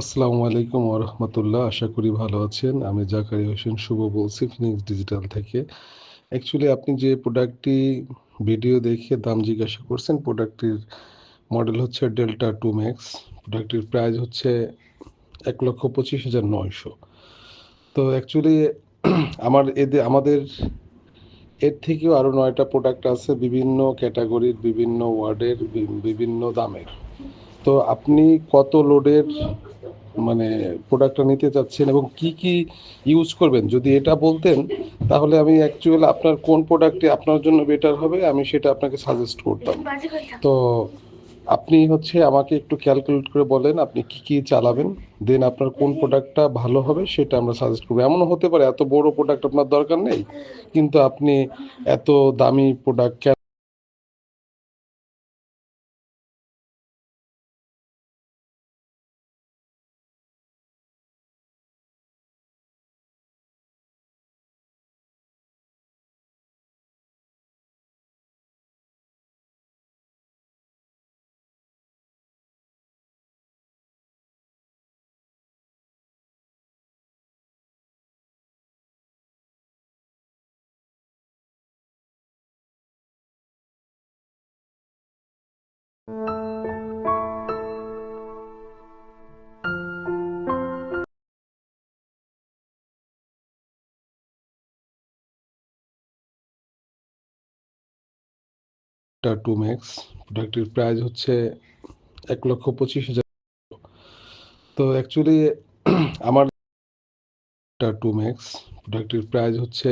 আসসালামু আলাইকুম ওরহমতুল্লাহ আশা করি ভালো আছেন। আমি জাকারি হোসেন শুভ বলছি ফিনিক্স ডিজিটাল থেকে। অ্যাকচুয়ালি আপনি যে প্রোডাক্টটি ভিডিও দেখে দাম জিজ্ঞাসা করছেন প্রোডাক্টটির মডেল হচ্ছে ডেল্টা টু ম্যাক্স প্রোডাক্টটির প্রাইস হচ্ছে এক লক্ষ পঁচিশ হাজার নয়শো। তো অ্যাকচুয়ালি আমার এদের আমাদের এর থেকেও আরও নয়টা প্রোডাক্ট আছে বিভিন্ন ক্যাটাগরির বিভিন্ন ওয়ার্ডের বিভিন্ন দামের। তো আপনি কত লোডের মানে প্রোডাক্টটা নিতে চাচ্ছেন এবং কি কি ইউজ করবেন? যদি এটা বলতেন তাহলে আমি অ্যাকচুয়াল আপনার কোন প্রোডাক্টটি আপনার জন্য বেটার হবে আমি সেটা আপনাকে সাজেস্ট করতাম। তো আপনি হচ্ছে আমাকে একটু ক্যালকুলেট করে বলেন আপনি কি কি চালাবেন? দেন আপনার কোন প্রোডাক্টটা ভালো হবে সেটা আমরা সাজেস্ট করব। এমনও হতে পারে এত বড় প্রোডাক্ট আপনার দরকার নেই কিন্তু আপনি এত দামি প্রোডাক্ট টু ম্যাক্স প্রোডাক্টটির প্রাইস হচ্ছে এক লক্ষ পঁচিশ হাজার। তো অ্যাকচুয়ালি আমার টু ম্যাক্স প্রোডাক্টটির প্রাইস হচ্ছে